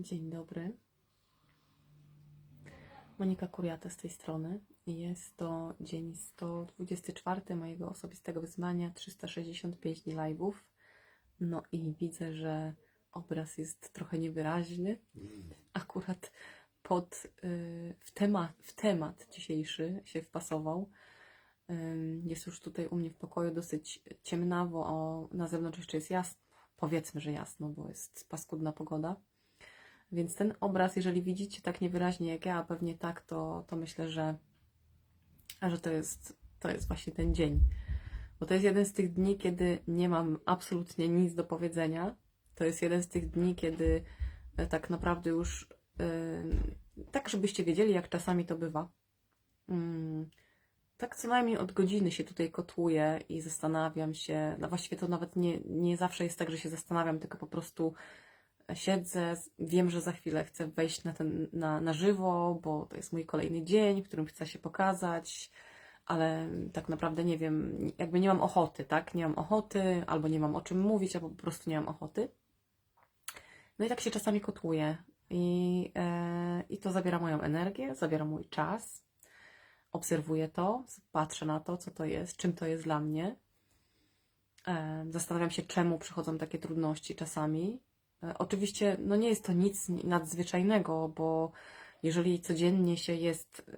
Dzień dobry. Monika Kuriata z tej strony. Jest to dzień 124 mojego osobistego wyzwania, 365 dni live'ów. No i widzę, że obraz jest trochę niewyraźny. Akurat pod, y, w, temat, w temat dzisiejszy się wpasował. Jest już tutaj u mnie w pokoju dosyć ciemnawo, o, na zewnątrz jeszcze jest jasno. Powiedzmy, że jasno, bo jest paskudna pogoda. Więc ten obraz, jeżeli widzicie tak niewyraźnie jak ja, a pewnie tak, to, to myślę, że, że to, jest, to jest właśnie ten dzień. Bo to jest jeden z tych dni, kiedy nie mam absolutnie nic do powiedzenia. To jest jeden z tych dni, kiedy e, tak naprawdę już, yy, tak żebyście wiedzieli, jak czasami to bywa. Mm, tak co najmniej od godziny się tutaj kotłuję i zastanawiam się. No właściwie to nawet nie, nie zawsze jest tak, że się zastanawiam, tylko po prostu siedzę, wiem, że za chwilę chcę wejść na, ten, na, na żywo, bo to jest mój kolejny dzień, w którym chcę się pokazać, ale tak naprawdę nie wiem, jakby nie mam ochoty, tak? Nie mam ochoty, albo nie mam o czym mówić, albo po prostu nie mam ochoty. No i tak się czasami kotłuję i, e, i to zabiera moją energię, zabiera mój czas. Obserwuję to, patrzę na to, co to jest, czym to jest dla mnie. E, Zastanawiam się, czemu przychodzą takie trudności czasami. E, Oczywiście, no nie jest to nic nadzwyczajnego, bo jeżeli codziennie się jest,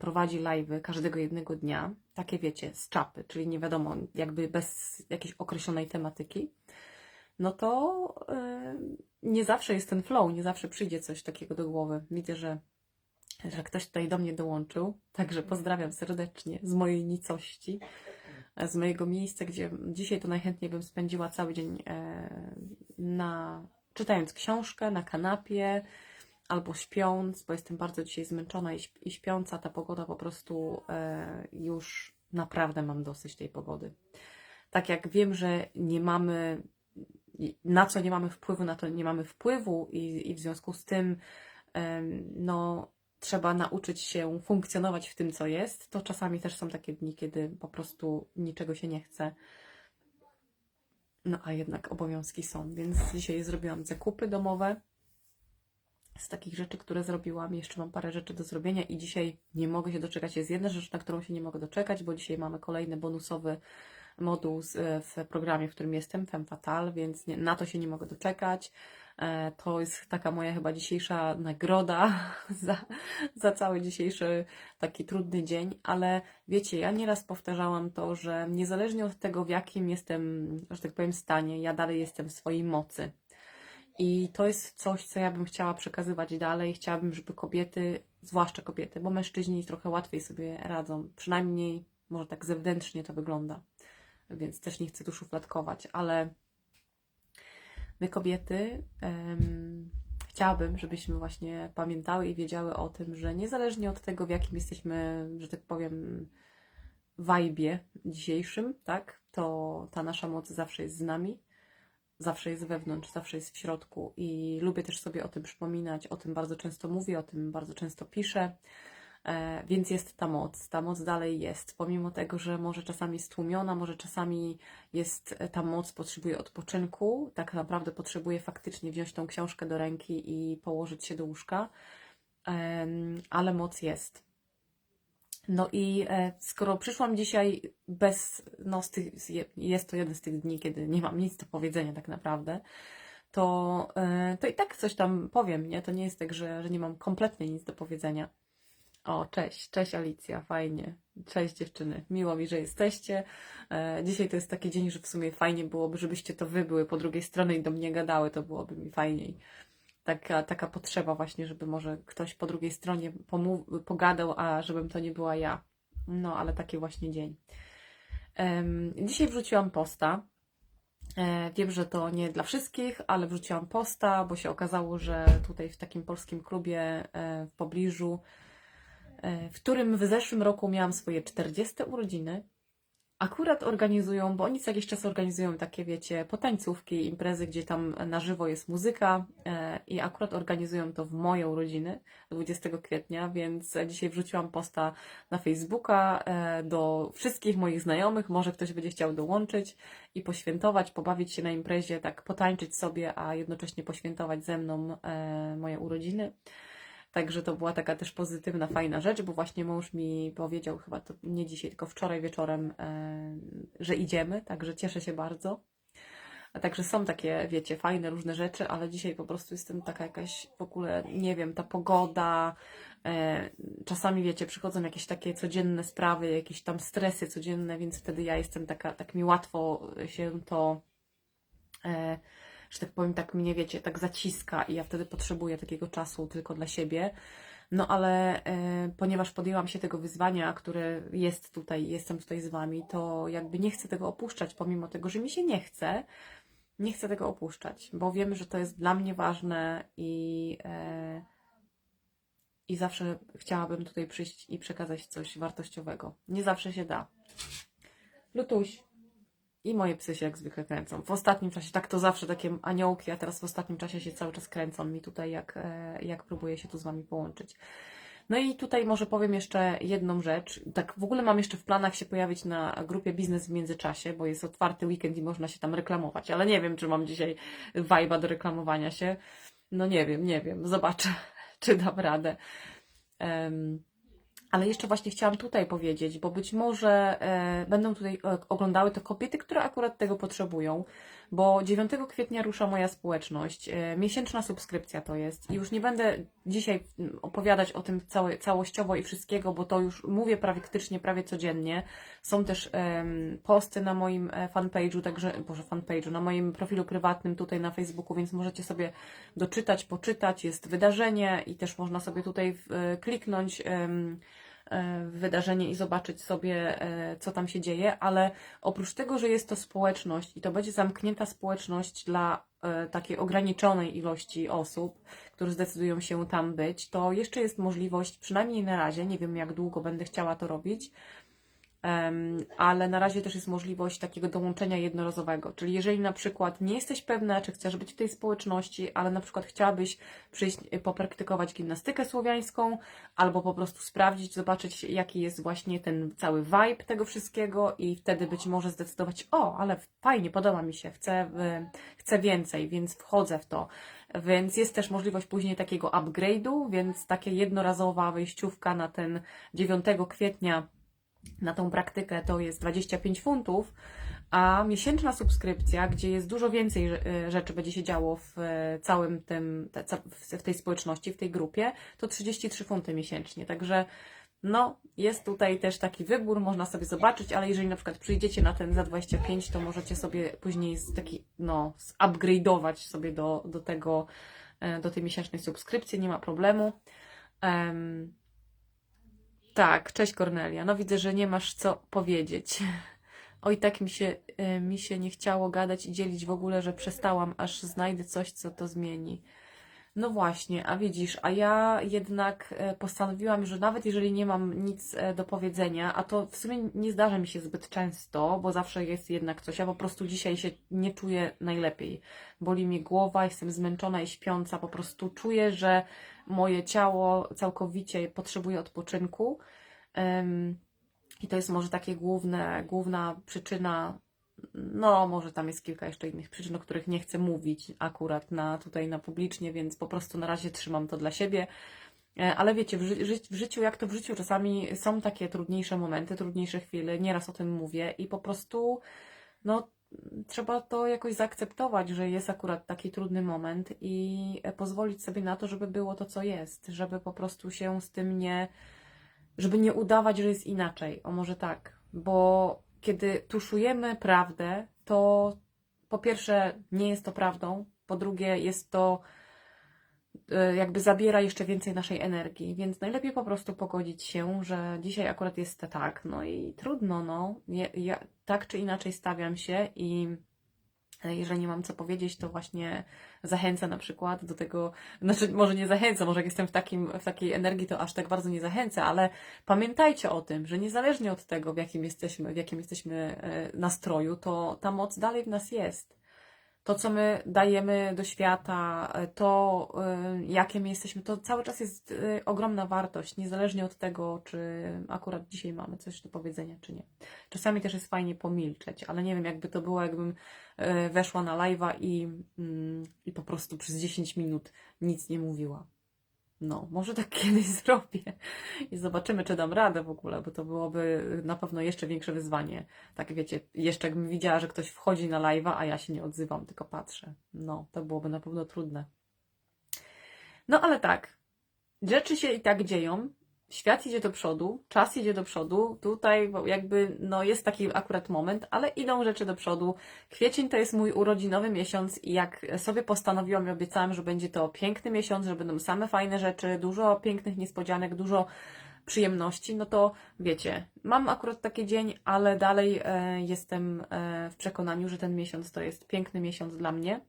prowadzi live'y każdego jednego dnia, takie wiecie, z czapy, czyli nie wiadomo, jakby bez jakiejś określonej tematyki, no to nie zawsze jest ten flow, nie zawsze przyjdzie coś takiego do głowy. Widzę, że, że ktoś tutaj do mnie dołączył, także pozdrawiam serdecznie z mojej nicości, e, z mojego miejsca, gdzie dzisiaj to najchętniej bym spędziła cały dzień e, na, czytając książkę na kanapie albo śpiąc, bo jestem bardzo dzisiaj zmęczona i, śp- i śpiąca. Ta pogoda po prostu e, już naprawdę mam dosyć tej pogody. Tak jak wiem, że nie mamy, na co nie mamy wpływu, na to nie mamy wpływu i, i w związku z tym no, trzeba nauczyć się funkcjonować w tym, co jest, to czasami też są takie dni, kiedy po prostu niczego się nie chce. No a jednak obowiązki są, więc dzisiaj zrobiłam zakupy domowe z takich rzeczy, które zrobiłam. Jeszcze mam parę rzeczy do zrobienia i dzisiaj nie mogę się doczekać. Jest jedna rzecz, na którą się nie mogę doczekać, bo dzisiaj mamy kolejny bonusowy moduł z, w programie, w którym jestem, Femme Fatale, więc nie, na to się nie mogę doczekać. E, To jest taka moja chyba dzisiejsza nagroda za, za cały dzisiejszy taki trudny dzień, ale wiecie, ja nieraz powtarzałam to, że niezależnie od tego, w jakim jestem, że tak powiem, stanie, ja dalej jestem w swojej mocy. I to jest coś, co ja bym chciała przekazywać dalej. Chciałabym, żeby kobiety, zwłaszcza kobiety, bo mężczyźni trochę łatwiej sobie radzą, przynajmniej może tak zewnętrznie to wygląda, więc też nie chcę tu szufladkować, ale my kobiety em, chciałabym, żebyśmy właśnie pamiętały i wiedziały o tym, że niezależnie od tego, w jakim jesteśmy, że tak powiem, wajbie dzisiejszym, tak, to ta nasza moc zawsze jest z nami zawsze jest wewnątrz, zawsze jest w środku i lubię też sobie o tym przypominać, o tym bardzo często mówię, o tym bardzo często piszę, więc jest ta moc, ta moc dalej jest, pomimo tego, że może czasami stłumiona, może czasami jest, e, ta moc potrzebuje odpoczynku, tak naprawdę potrzebuje faktycznie wziąć tą książkę do ręki i położyć się do łóżka, ale moc jest. No i e, skoro przyszłam dzisiaj bez, no jest to jeden z tych dni, kiedy nie mam nic do powiedzenia tak naprawdę, to, e, to i tak coś tam powiem, nie? To nie jest tak, że, że nie mam kompletnie nic do powiedzenia. O, cześć, cześć Alicja, fajnie. Cześć dziewczyny, miło mi, że jesteście. E, dzisiaj to jest taki dzień, że w sumie fajnie byłoby, żebyście to wy były po drugiej stronie i do mnie gadały, to byłoby mi fajniej taka, taka potrzeba właśnie, żeby może ktoś po drugiej stronie pogadał, a żebym to nie była ja. No, ale taki właśnie dzień. Dzisiaj wrzuciłam posta. E, wiem, że to nie dla wszystkich, ale wrzuciłam posta, bo się okazało, że tutaj w takim polskim klubie e, w pobliżu, w którym w zeszłym roku miałam swoje 40 urodziny, akurat organizują, bo oni co jakiś czas organizują takie, wiecie, potańcówki, imprezy, gdzie tam na żywo jest muzyka e, i akurat organizują to w moje urodziny 20 kwietnia, więc dzisiaj wrzuciłam posta na Facebooka e, do wszystkich moich znajomych, może ktoś będzie chciał dołączyć i poświętować, pobawić się na imprezie, tak potańczyć sobie, a jednocześnie poświętować ze mną e, moje urodziny. Także to była taka też pozytywna, fajna rzecz, bo właśnie mąż mi powiedział, chyba to nie dzisiaj, tylko wczoraj wieczorem, e, że idziemy, także cieszę się bardzo. A także są takie, wiecie, fajne różne rzeczy, ale dzisiaj po prostu jestem taka jakaś w ogóle, nie wiem, ta pogoda. E, czasami, wiecie, przychodzą jakieś takie codzienne sprawy, jakieś tam stresy codzienne, więc wtedy ja jestem taka, tak mi łatwo się to. Że tak powiem, tak mnie, wiecie, tak zaciska i ja wtedy potrzebuję takiego czasu tylko dla siebie. No ale e, ponieważ podjęłam się tego wyzwania, które jest tutaj, jestem tutaj z Wami, to jakby nie chcę tego opuszczać, pomimo tego, że mi się nie chce. Nie chcę tego opuszczać, bo wiem, że to jest dla mnie ważne i, e, i zawsze chciałabym tutaj przyjść i przekazać coś wartościowego. Nie zawsze się da. Lutuś, i moje psy się jak zwykle kręcą. W ostatnim czasie, tak to zawsze takie aniołki, a teraz w ostatnim czasie się cały czas kręcą mi tutaj, jak, e, jak próbuję się tu z Wami połączyć. No i tutaj może powiem jeszcze jedną rzecz. Tak w ogóle mam jeszcze w planach się pojawić na grupie Biznes w międzyczasie, bo jest otwarty weekend i można się tam reklamować, ale nie wiem, czy mam dzisiaj wajba do reklamowania się. No nie wiem, nie wiem. Zobaczę, czy dam radę. Um, ale jeszcze właśnie chciałam tutaj powiedzieć, bo być może e, będą tutaj e, oglądały to kobiety, które akurat tego potrzebują, bo 9 kwietnia rusza moja społeczność. E, miesięczna subskrypcja to jest. I już nie będę dzisiaj opowiadać o tym całościowo i wszystkiego, bo to już mówię praktycznie prawie codziennie. Są też posty na moim fanpage'u, także, boże, fanpage'u, na moim profilu prywatnym tutaj na Facebooku, więc możecie sobie doczytać, poczytać. Jest wydarzenie i też można sobie tutaj kliknąć wydarzenie i zobaczyć sobie, e, co tam się dzieje, ale oprócz tego, że jest to społeczność i to będzie zamknięta społeczność dla e, takiej ograniczonej ilości osób, które zdecydują się tam być, to jeszcze jest możliwość, przynajmniej na razie, nie wiem jak długo będę chciała to robić, ale na razie też jest możliwość takiego dołączenia jednorazowego. Czyli jeżeli na przykład nie jesteś pewna, czy chcesz być w tej społeczności, ale na przykład chciałabyś przyjść, y, popraktykować gimnastykę słowiańską, albo po prostu sprawdzić, zobaczyć, jaki jest właśnie ten cały vibe tego wszystkiego, i wtedy być może zdecydować, o, ale fajnie, podoba mi się, chcę, chcę więcej, więc wchodzę w to. Więc jest też możliwość później takiego upgrade'u, więc takie jednorazowa wejściówka na ten 9 kwietnia na tą praktykę to jest 25 funtów, a miesięczna subskrypcja, gdzie jest dużo więcej e, rzeczy będzie się działo w e, całym tym, w tej społeczności, w tej grupie, to 33 funty miesięcznie. Także no, jest tutaj też taki wybór, można sobie zobaczyć, ale jeżeli na przykład przyjdziecie na ten za 25, to możecie sobie później taki, no, upgrade'ować sobie do, do tego, e, do tej miesięcznej subskrypcji, nie ma problemu. Tak, cześć Kornelia. No widzę, że nie masz co powiedzieć. Oj, tak mi się, e, mi się nie chciało gadać i dzielić w ogóle, że przestałam, aż znajdę coś, co to zmieni. No właśnie, a widzisz, a ja jednak e, postanowiłam, że nawet jeżeli nie mam nic e, do powiedzenia, a to w sumie nie zdarza mi się zbyt często, bo zawsze jest jednak coś, ja po prostu dzisiaj się nie czuję najlepiej. Boli mnie głowa, jestem zmęczona i śpiąca, po prostu czuję, że moje ciało całkowicie potrzebuje odpoczynku. I to jest może takie główne, główna przyczyna no, może tam jest kilka jeszcze innych przyczyn, o których nie chcę mówić akurat na, tutaj na publicznie, więc po prostu na razie trzymam to dla siebie. E, ale wiecie, w, ży w życiu, jak to w życiu, czasami są takie trudniejsze momenty, trudniejsze chwile, nieraz o tym mówię i po prostu, no, trzeba to jakoś zaakceptować, że jest akurat taki trudny moment i pozwolić sobie na to, żeby było to, co jest, żeby po prostu się z tym nie, żeby nie udawać, że jest inaczej. O może tak, bo kiedy tuszujemy prawdę, to po pierwsze nie jest to prawdą, po drugie jest to e, jakby zabiera jeszcze więcej naszej energii, więc najlepiej po prostu pogodzić się, że dzisiaj akurat jest tak, no i trudno, no, ja, ja tak czy inaczej stawiam się i Jeżeli nie mam co powiedzieć, to właśnie zachęcę na przykład do tego, znaczy może nie zachęcę, może jak jestem w, takim, w takiej energii, to aż tak bardzo nie zachęcę, ale pamiętajcie o tym, że niezależnie od tego, w jakim jesteśmy, w jakim jesteśmy e, nastroju, to ta moc dalej w nas jest. To, co my dajemy do świata, e, to e, jakie my jesteśmy, to cały czas jest e, ogromna wartość, niezależnie od tego, czy akurat dzisiaj mamy coś do powiedzenia, czy nie. Czasami też jest fajnie pomilczeć, ale nie wiem, jakby to było, jakbym e, weszła na live'a i, mm, i po prostu przez 10 minut nic nie mówiła. No, może tak kiedyś zrobię i zobaczymy, czy dam radę w ogóle, bo to byłoby na pewno jeszcze większe wyzwanie. Tak wiecie, jeszcze jakbym widziała, że ktoś wchodzi na live'a, a ja się nie odzywam, tylko patrzę. No, to byłoby na pewno trudne. No ale tak, rzeczy się i tak dzieją. Świat idzie do przodu, czas idzie do przodu. Tutaj jakby no jest taki akurat moment, ale idą rzeczy do przodu. Kwiecień to jest mój urodzinowy miesiąc i jak sobie postanowiłam i obiecałam, że będzie to piękny miesiąc, że będą same fajne rzeczy, dużo pięknych niespodzianek, dużo przyjemności, no to wiecie, mam akurat taki dzień, ale dalej e, jestem e, w przekonaniu, że ten miesiąc to jest piękny miesiąc dla mnie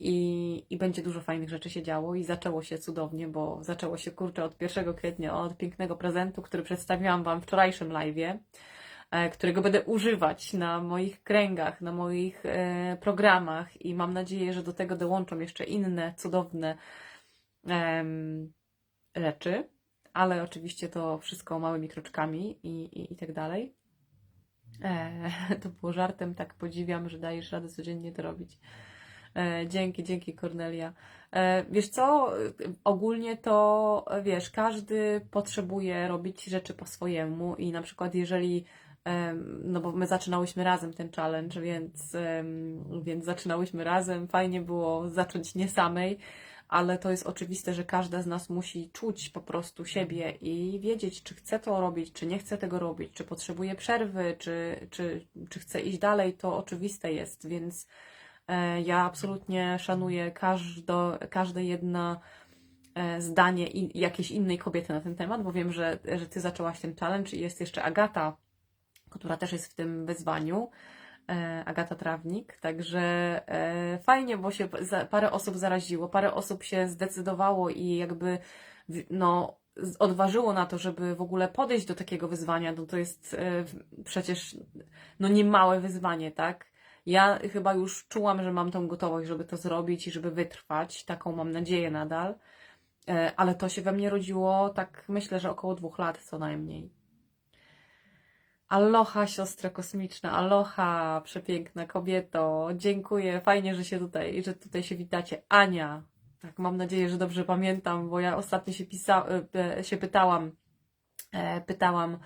i, i będzie dużo fajnych rzeczy się działo i zaczęło się cudownie, bo zaczęło się kurczę od 1 kwietnia, od pięknego prezentu, który przedstawiłam Wam w wczorajszym live'ie, e, którego będę używać na moich kręgach, na moich e, programach i mam nadzieję, że do tego dołączą jeszcze inne cudowne rzeczy, ale oczywiście to wszystko małymi kroczkami i, i, i tak dalej. E, to było żartem, tak podziwiam, że dajesz radę codziennie to robić. E, dzięki, dzięki Kornelia. E, wiesz co, ogólnie to, wiesz, każdy potrzebuje robić rzeczy po swojemu i na przykład jeżeli, no bo my zaczynałyśmy razem ten challenge, więc, więc zaczynałyśmy razem, fajnie było zacząć nie samej, ale to jest oczywiste, że każda z nas musi czuć po prostu siebie i wiedzieć, czy chce to robić, czy nie chce tego robić, czy potrzebuje przerwy, czy, czy, czy chce iść dalej, to oczywiste jest, więc Ja absolutnie szanuję każdo, każde jedno e, zdanie jakiejś innej kobiety na ten temat, bo wiem, że, że ty zaczęłaś ten challenge i jest jeszcze Agata, która też jest w tym wyzwaniu. e, Agata Trawnik, także e, fajnie, bo się parę osób zaraziło, parę osób się zdecydowało i jakby no, odważyło na to, żeby w ogóle podejść do takiego wyzwania, no to jest e, przecież no niemałe wyzwanie, tak? Ja chyba już czułam, że mam tą gotowość, żeby to zrobić i żeby wytrwać. Taką mam nadzieję nadal. E, Ale to się we mnie rodziło, tak myślę, że około dwóch lat co najmniej. Aloha, siostra kosmiczna, aloha, przepiękna kobieto. Dziękuję, fajnie, że się tutaj, że tutaj się witacie. Ania, tak, mam nadzieję, że dobrze pamiętam, bo ja ostatnio się, pisa, e, się pytałam, e, pytałam e,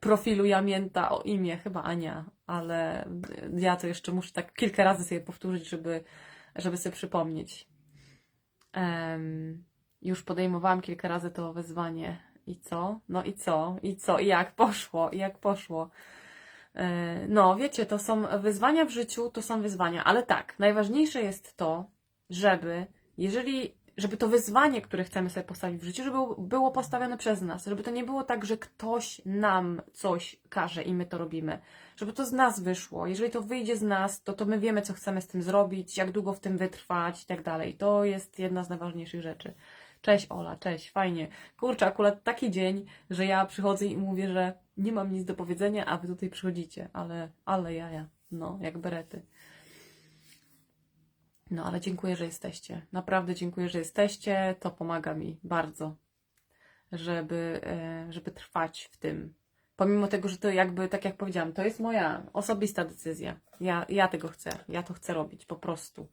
profilu Jamięta o imię, chyba Ania, ale e, ja to jeszcze muszę tak kilka razy sobie powtórzyć, żeby, żeby sobie przypomnieć. Em, już podejmowałam kilka razy to wyzwanie. I co? No i co? I co? I jak poszło? I jak poszło? E, No, wiecie, to są wyzwania w życiu, to są wyzwania, ale tak, najważniejsze jest to, żeby, jeżeli, żeby to wyzwanie, które chcemy sobie postawić w życiu, żeby było postawione przez nas, żeby to nie było tak, że ktoś nam coś każe i my to robimy, żeby to z nas wyszło. Jeżeli to wyjdzie z nas, to to my wiemy, co chcemy z tym zrobić, jak długo w tym wytrwać i tak dalej. To jest jedna z najważniejszych rzeczy. Cześć Ola, cześć, fajnie. Kurczę, akurat taki dzień, że ja przychodzę i mówię, że nie mam nic do powiedzenia, a wy tutaj przychodzicie, ale, ale jaja, no, jak berety. No, ale dziękuję, że jesteście. Naprawdę dziękuję, że jesteście. To pomaga mi bardzo, żeby, e, żeby trwać w tym. Pomimo tego, że to jakby, tak jak powiedziałam, to jest moja osobista decyzja. Ja, ja tego chcę. Ja to chcę robić po prostu.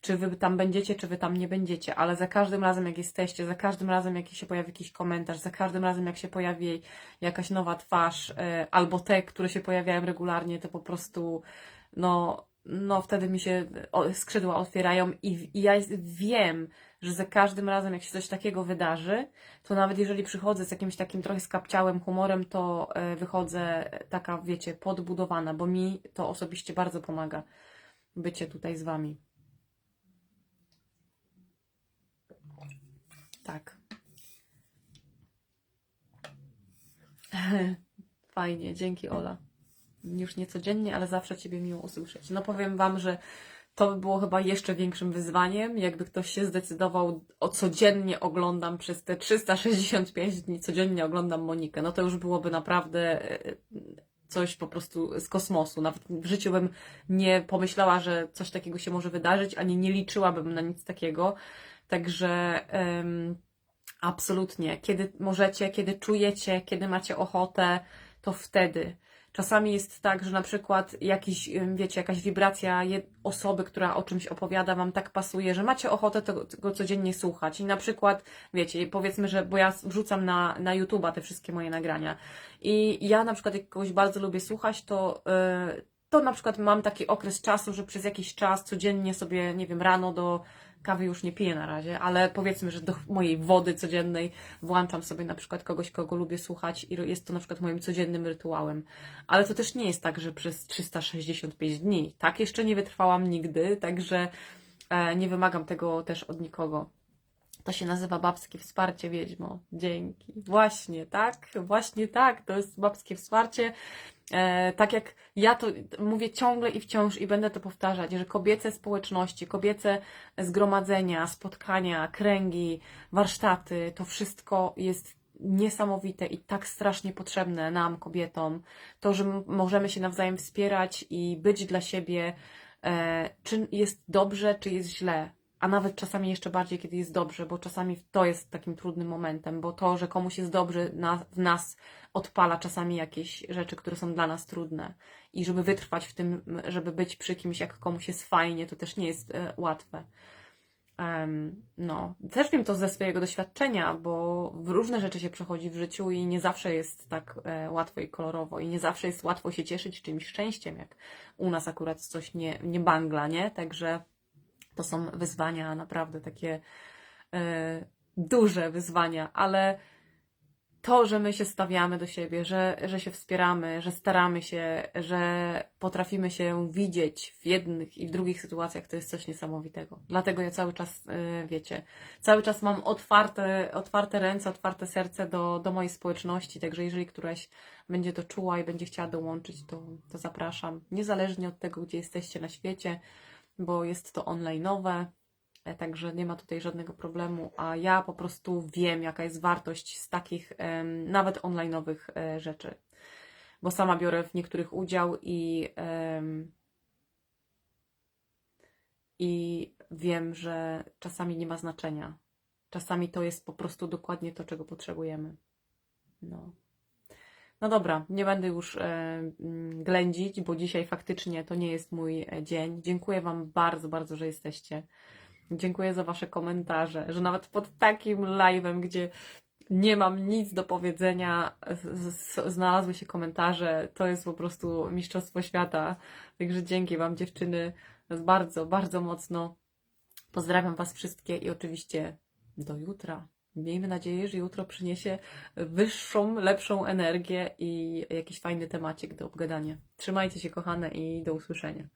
Czy wy tam będziecie, czy wy tam nie będziecie, ale za każdym razem, jak jesteście, za każdym razem, jak się pojawi jakiś komentarz, za każdym razem, jak się pojawi jakaś nowa twarz, e, albo te, które się pojawiają regularnie, to po prostu, no, no wtedy mi się skrzydła otwierają i, i ja wiem, że za każdym razem, jak się coś takiego wydarzy, to nawet jeżeli przychodzę z jakimś takim trochę skapciałym humorem, to e, wychodzę taka, wiecie, podbudowana, bo mi to osobiście bardzo pomaga bycie tutaj z wami. Tak. Fajnie, dzięki Ola. Już nie codziennie, ale zawsze Ciebie miło usłyszeć. No powiem Wam, że to by było chyba jeszcze większym wyzwaniem, jakby ktoś się zdecydował, o codziennie oglądam przez te 365 dni, codziennie oglądam Monikę. No to już byłoby naprawdę e, coś po prostu z kosmosu. Nawet w życiu bym nie pomyślała, że coś takiego się może wydarzyć, ani nie liczyłabym na nic takiego. Także em, absolutnie, kiedy możecie, kiedy czujecie, kiedy macie ochotę, to wtedy. Czasami jest tak, że na przykład jakiś, wiecie, jakaś wibracja osoby, która o czymś opowiada, wam tak pasuje, że macie ochotę tego, tego codziennie słuchać. I na przykład, wiecie, powiedzmy, że, bo ja wrzucam na, na YouTube'a te wszystkie moje nagrania. I ja na przykład jak kogoś bardzo lubię słuchać, to, yy, to na przykład mam taki okres czasu, że przez jakiś czas codziennie sobie, nie wiem, rano do kawy już nie piję na razie, ale powiedzmy, że do mojej wody codziennej włączam sobie na przykład kogoś, kogo lubię słuchać i jest to na przykład moim codziennym rytuałem. Ale to też nie jest tak, że przez 365 dni. Tak jeszcze nie wytrwałam nigdy, także e, nie wymagam tego też od nikogo. To się nazywa babskie wsparcie, wiedźmo. Dzięki. Właśnie, tak? Właśnie tak. To jest babskie wsparcie. E, tak jak ja to mówię ciągle i wciąż i będę to powtarzać, że kobiece społeczności, kobiece zgromadzenia, spotkania, kręgi, warsztaty, to wszystko jest niesamowite i tak strasznie potrzebne nam, kobietom. To, że możemy się nawzajem wspierać i być dla siebie, e, czy jest dobrze, czy jest źle. A nawet czasami jeszcze bardziej, kiedy jest dobrze, bo czasami to jest takim trudnym momentem, bo to, że komuś jest dobrze, na, w nas odpala czasami jakieś rzeczy, które są dla nas trudne. I żeby wytrwać w tym, żeby być przy kimś, jak komuś jest fajnie, to też nie jest e, łatwe. Em, no, też wiem to ze swojego doświadczenia, bo różne rzeczy się przechodzi w życiu i nie zawsze jest tak e, łatwo i kolorowo, i nie zawsze jest łatwo się cieszyć czymś szczęściem, jak u nas akurat coś nie, nie bangla, nie? Także to są wyzwania, naprawdę takie e, duże wyzwania, ale to, że my się stawiamy do siebie, że, że się wspieramy, że staramy się, że potrafimy się widzieć w jednych i drugich sytuacjach, to jest coś niesamowitego. Dlatego ja cały czas, yy, wiecie, cały czas mam otwarte, otwarte ręce, otwarte serce do, do mojej społeczności, także jeżeli któraś będzie to czuła i będzie chciała dołączyć, to, to zapraszam. Niezależnie od tego, gdzie jesteście na świecie, bo jest to online'owe, E, Także nie ma tutaj żadnego problemu, a ja po prostu wiem, jaka jest wartość z takich nawet online'owych e, rzeczy. Bo sama biorę w niektórych udział i, i wiem, że czasami nie ma znaczenia. Czasami to jest po prostu dokładnie to, czego potrzebujemy. No. No dobra, nie będę już e, mm, ględzić, bo dzisiaj faktycznie to nie jest mój e, dzień. Dziękuję Wam bardzo, bardzo, że jesteście. Dziękuję za Wasze komentarze, że nawet pod takim live'em, gdzie nie mam nic do powiedzenia, znalazły się komentarze. To jest po prostu mistrzostwo świata. Także dzięki Wam, dziewczyny, bardzo, bardzo mocno. Pozdrawiam Was wszystkie i oczywiście do jutra. Miejmy nadzieję, że jutro przyniesie wyższą, lepszą energię i jakiś fajny temacik do obgadania. Trzymajcie się, kochane, i do usłyszenia.